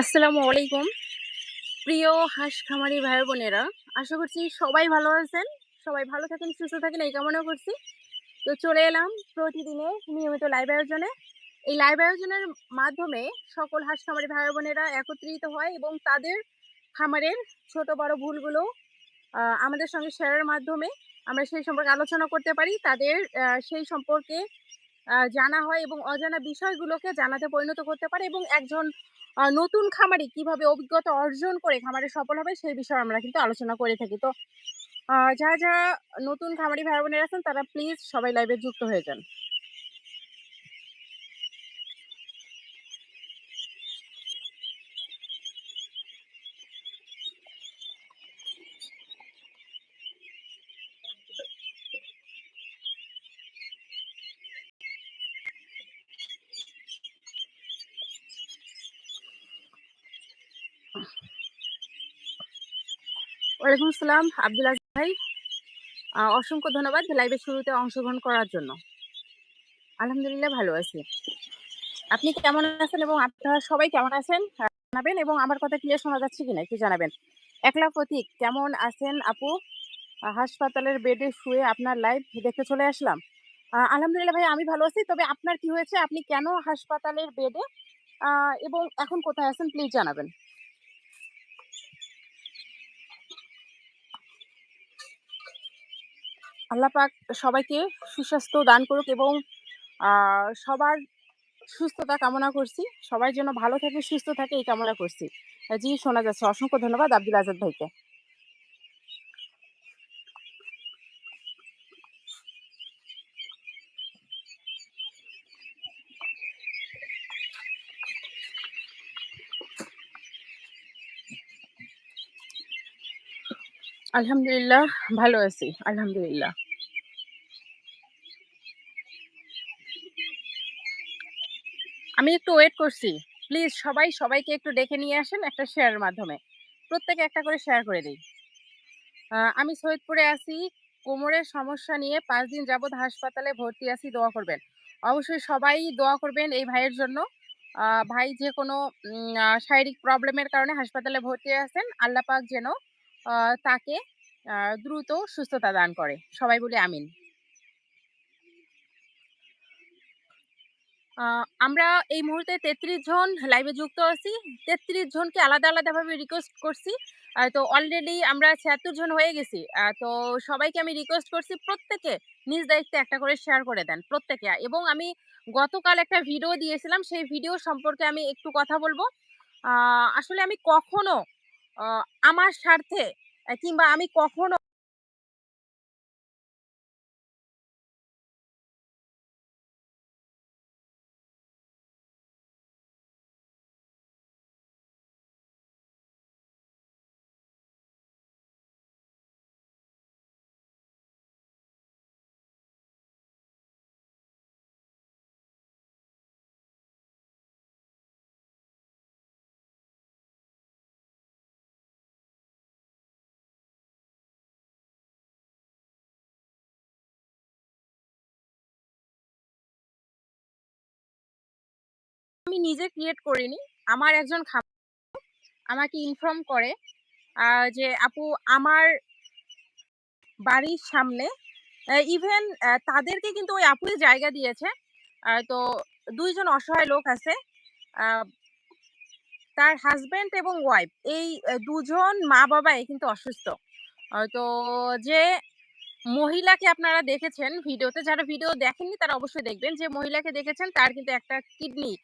আসসালামু আলাইকুম। প্রিয় হাঁস খামারি ভাই বোনেরা, আশা করছি সবাই ভালো আছেন, সবাই ভালো থাকেন, সুস্থ থাকেন, এই কামনা করছি। তো চলে এলাম প্রতিদিনে নিয়মিত লাইভ আয়োজনে। এই লাইভ আয়োজনের মাধ্যমে সকল হাঁস খামারি ভাই বোনেরা একত্রিত হয় এবং তাদের খামারের ছোট বড় ভুলগুলো আমাদের সঙ্গে শেয়ারের মাধ্যমে আমরা সেই সম্পর্কে আলোচনা করতে পারি। তাদের সেই সম্পর্কে জানা হয় এবং অজানা বিষয়গুলোকে জানাতে পরিণত করতে পারে এবং একজন নতুন খামারে কীভাবে অভিজ্ঞতা অর্জন করে খামারে সফল হবে সেই বিষয়ে আমরা কিন্তু আলোচনা করে থাকি। তো যারা যারা নতুন খামারি ভাই বোনেরা আছেন, তারা প্লিজ সবাই লাইভে যুক্ত হয়ে যান। ওয়ালাইকুম আসসালাম আব্দুল আজিজ ভাই অসংখ্য ধন্যবাদ লাইভের শুরুতে অংশগ্রহণ করার জন্য। আলহামদুলিল্লাহ ভালো আছি। আপনি কেমন আছেন এবং আপনারা সবাই কেমন আছেন জানাবেন এবং আমার কথা ক্লিয়ার শোনা যাচ্ছে কিনা একটু জানাবেন। একলা প্রতীক, কেমন আছেন আপু? হাসপাতালের বেডে শুয়ে আপনার লাইভ দেখে চলে আসলাম। আলহামদুলিল্লাহ ভাই, আমি ভালো আছি, তবে আপনার কি হয়েছে? আপনি কেন হাসপাতালের বেডে এবং এখন কোথায় আছেন প্লিজ জানাবেন। আল্লাহ পাক সবাইকে সুস্বাস্থ্য দান করুক এবং সবার সুস্থতা কামনা করছি। সবাই যেন ভালো থাকে, সুস্থ থাকে এই কামনা করছি। জি, শোনা যাচ্ছে। অসংখ্য ধন্যবাদ আব্দুল আজাদ ভাইকে। আলহামদুলিল্লাহ, ভালো আছি। আলহামদুলিল্লাহ। আমি একটু ওয়েট করছি। প্লিজ সবাই, সবাইকে একটু ডেকে নিয়ে আসেন একটা শেয়ারের মাধ্যমে। প্রত্যেকে একটা করে শেয়ার করে দিই। আমি সৈয়দপুরে আছি। কোমরের সমস্যা নিয়ে পাঁচ দিন যাবৎ হাসপাতালে ভর্তি আছি, দোয়া করবেন। অবশ্যই সবাই দোয়া করবেন এই ভাইয়ের জন্য। ভাই যে কোনো শারীরিক প্রবলেমের কারণে হাসপাতালে ভর্তি আছেন আল্লাহ পাক যেন তাকে দ্রুত সুস্থতা দান করে। সবাই বলে আমিন। আমরা এই মুহূর্তে তেত্রিশ জন লাইভে যুক্ত আছি। তেত্রিশ জনকে আলাদা আলাদাভাবে রিকোয়েস্ট করছি। তো অলরেডি আমরা ছিয়াত্তর জন হয়ে গেছি। তো সবাইকে আমি রিকোয়েস্ট করছি প্রত্যেকে নিজ দায়িত্বে একটা করে শেয়ার করে দেন, প্রত্যেকে। এবং আমি গতকাল একটা ভিডিও দিয়েছিলাম, সেই ভিডিও সম্পর্কে আমি একটু কথা বলব। আসলে আমি কখনো আমার স্বার্থে, কিংবা আমি কখনো আমি নিজে ক্রিয়েট করিনি। আমার একজন আমাকে ইনফর্ম করে যে আপু আমার বাড়ির সামনে ইভেন তাদেরকে কিন্তু ওই আপুই জায়গা দিয়েছে। তো দুইজন অসহায় লোক আছে। তার হাজবেন্ড এবং ওয়াইফ এই দুজন মা বাবাই কিন্তু অসুস্থ। তো যে মহিলাকে আপনারা দেখেছেন, ভিডিওতে যারা ভিডিও দেখেননি তারা অবশ্যই দেখবেন। যে মহিলাকে দেখেছেন তার কিন্তু একটা কিডনি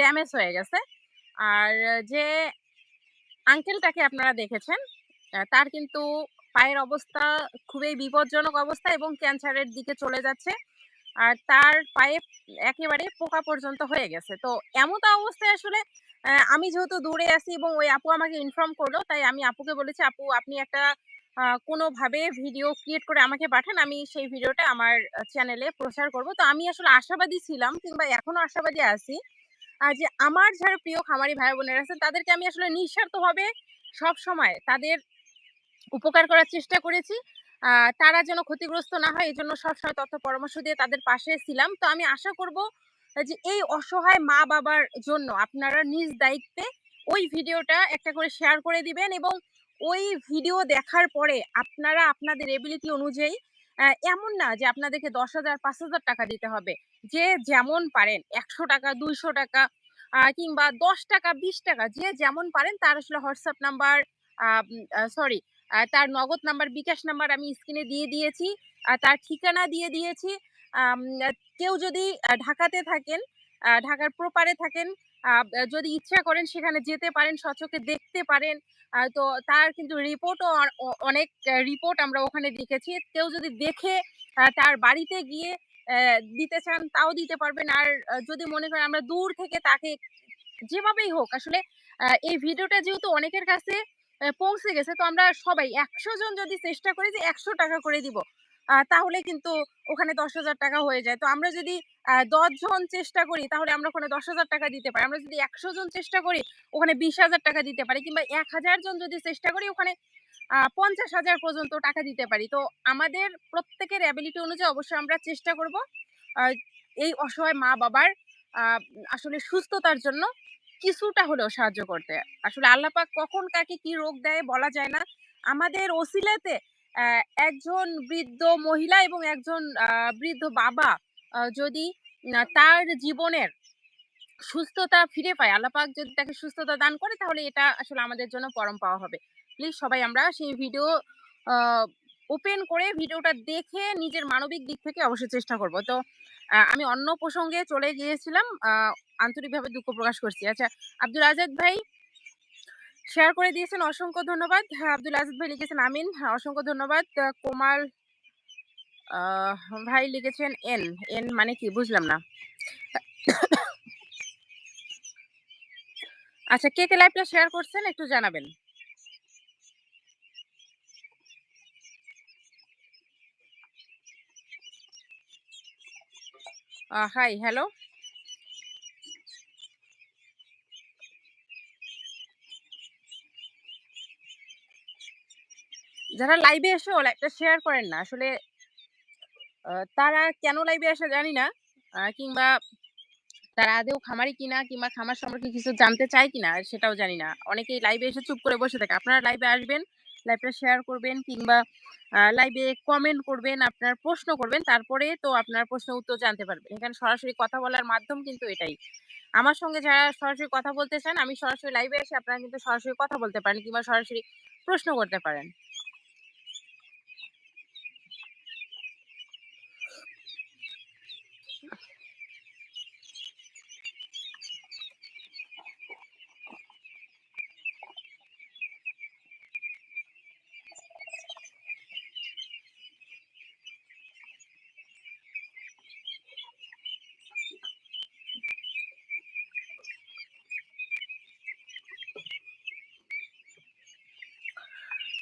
ড্যামেজ হয়ে গেছে। আর যে আঙ্কেলটাকে আপনারা দেখেছেন তার কিন্তু পায়ের অবস্থা খুবই বিপজ্জনক অবস্থা এবং ক্যান্সারের দিকে চলে যাচ্ছে। আর তার পায়ে একেবারে পোকা পর্যন্ত হয়ে গেছে। তো এমতো অবস্থায় আসলে আমি যেহেতু দূরে আছি এবং ওই আপু আমাকে ইনফর্ম করল, তাই আমি আপুকে বলেছি, আপু, আপনি একটা কোনোভাবে ভিডিও ক্রিয়েট করে আমাকে পাঠান। আমি সেই ভিডিওটা আমার চ্যানেলে প্রচার করব। তো আমি আসলে আশাবাদী ছিলাম কিংবা এখনও আশাবাদী আছি যে আমার যারা প্রিয় খামারি ভাই বোনেরা আছেন, তাদেরকে আমি আসলে নিঃস্বার্থভাবে সব সময় তাদের উপকার করার চেষ্টা করেছি। তারা যেন ক্ষতিগ্রস্ত না হয় এই জন্য সবসময় তথ্য পরামর্শ দিয়ে তাদের পাশে ছিলাম। তো আমি আশা করব যে এই অসহায় মা বাবার জন্য আপনারা নিজ দায়িত্বে ওই ভিডিওটা একটা করে শেয়ার করে দিবেন এবং ওই ভিডিও দেখার পরে আপনারা আপনাদের এবিলিটি অনুযায়ী এমন না যে আপনাদেরকে দশ হাজার পাঁচ হাজার টাকা দিতে হবে। যে যেমন পারেন ১০০ টাকা, ২০০ টাকা কিংবা ১০ টাকা, ২০ টাকা যে যেমন পারেন তার আসলে হোয়াটসঅ্যাপ নাম্বার সরি তার নগদ নাম্বার, বিকাশ নাম্বার আমি স্ক্রিনে দিয়ে দিয়েছি। তার ঠিকানা দিয়ে দিয়েছি। কেউ যদি ঢাকাতে থাকেন, ঢাকার প্রপারে থাকেন, যদি ইচ্ছা করেন সেখানে যেতে পারেন, স্বচক্ষে দেখতে পারেন। তো তার কিন্তু রিপোর্টও অনেক রিপোর্ট আমরা ওখানে দেখেছি কেউ যদি দেখে তার বাড়িতে গিয়ে দিতে চান তাও দিতে পারবেন। আর যদি মনে করেন আমরা দূর থেকে তাকে যেভাবেই হোক আসলে এই ভিডিওটা যেহেতু অনেকের কাছে পৌঁছে গেছে তো আমরা সবাই ১০০ জন যদি চেষ্টা করি যে ১০০ টাকা করে দিব। তাহলে কিন্তু ওখানে ১০,০০০ টাকা হয়ে যায়। তো আমরা যদি ১০ জন চেষ্টা করি তাহলে আমরা ওখানে ১০,০০০ টাকা দিতে পারি। আমরা যদি ১০০ জন চেষ্টা করি ওখানে ২০,০০০ টাকা দিতে পারি কিংবা ১,০০০ জন যদি চেষ্টা করি ওখানে পঞ্চাশ হাজার পর্যন্ত টাকা দিতে পারি। তো আমাদের প্রত্যেকের এবিলিটি অনুযায়ী অবশ্যই আমরা চেষ্টা করব এই অসহায় মা-বাবার আ আসলে সুস্থতার জন্য কিছুটা হলেও সাহায্য করতে। আসলে আল্লাহ পাক কখন কাকে কি রোগ দেয় বলা যায় না। আমাদের ওসিলাতে একজন বৃদ্ধ মহিলা এবং একজন বৃদ্ধ বাবা যদি তার জীবনের সুস্থতা ফিরে পায়, আল্লাহ পাক যদি তাকে সুস্থতা দান করে তাহলে এটা আসলে আমাদের জন্য পরম পাওয়া হবে। প্লিজ সবাই আমরা সেই ভিডিও ওপেন করে ভিডিওটা দেখে নিজের মানবিক দিক থেকে অবশ্যই চেষ্টা করব। তো আমি অন্য প্রসঙ্গে চলে গিয়েছিলাম। আন্তরিকভাবে দুঃখ প্রকাশ করছি। আচ্ছা আব্দুল আজাদ ভাই শেয়ার করে দিয়েছেন অসংখ্য ধন্যবাদ। হ্যাঁ, আব্দুল আজিজ ভাই লিখেছেন আমিন। হ্যাঁ, অসংখ্য ধন্যবাদ। কোমাল ভাই লিখেছেন এন। এন মানে কি বুঝলাম না। আচ্ছা কে, কে লাইভটা শেয়ার করছেন একটু জানাবেন। Hi, hello. যারা লাইভে এসেও লাইভটা শেয়ার করেন না আসলে তারা কেন লাইভে আসে জানি না। কিংবা তারা আদেও খামারি কিনা কিংবা খামার সম্পর্কে কিছু জানতে চায় কিনা সেটাও জানি না। অনেকেই লাইভে এসে চুপ করে বসে থাকে। আপনারা লাইভে আসবেন, লাইভটা শেয়ার করবেন কিংবা লাইভে কমেন্ট করবেন, আপনার প্রশ্ন করবেন। তারপরে তো আপনার প্রশ্ন উত্তর জানতে পারবেন। এখানে সরাসরি কথা বলার মাধ্যম কিন্তু এটাই। আমার সঙ্গে যারা সরাসরি কথা বলতে চান আমি সরাসরি লাইভে এসে আপনারা কিন্তু সরাসরি কথা বলতে পারেন কিংবা সরাসরি প্রশ্ন করতে পারেন।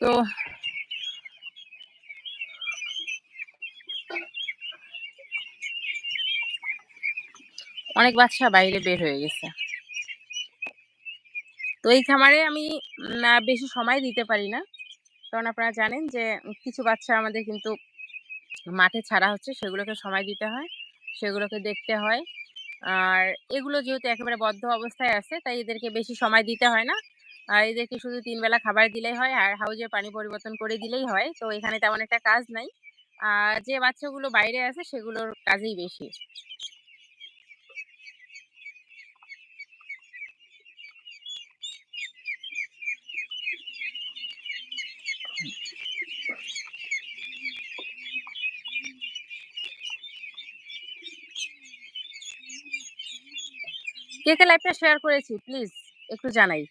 তো অনেক বাচ্চা বাইরে বের হয়ে গেছে। তো এই খামারে আমি বেশি সময় দিতে পারি না। কারণ আপনারা জানেন যে, কিছু বাচ্চা আমাদের কিন্তু মাঠে ছাড়া হচ্ছে, সেগুলোকে সময় দিতে হয়। সেগুলোকে দেখতে হয়। আর এগুলো যেহেতু একেবারে বদ্ধ অবস্থায় আছে, তাই এদেরকে বেশি সময় দিতে হয় না। আর এদেরকে শুধু তিন বেলা খাবার দিলেই হয় আর হাউজে পানি পরিবর্তন করে দিলেই হয়। তো এখানে তেমন একটা কাজ নাই। আর যে বাচ্চাগুলো বাইরে আছে সেগুলোর কাজেই বেশি। কে, কে লাইভটা শেয়ার করেছি প্লিজ একটু জানাই।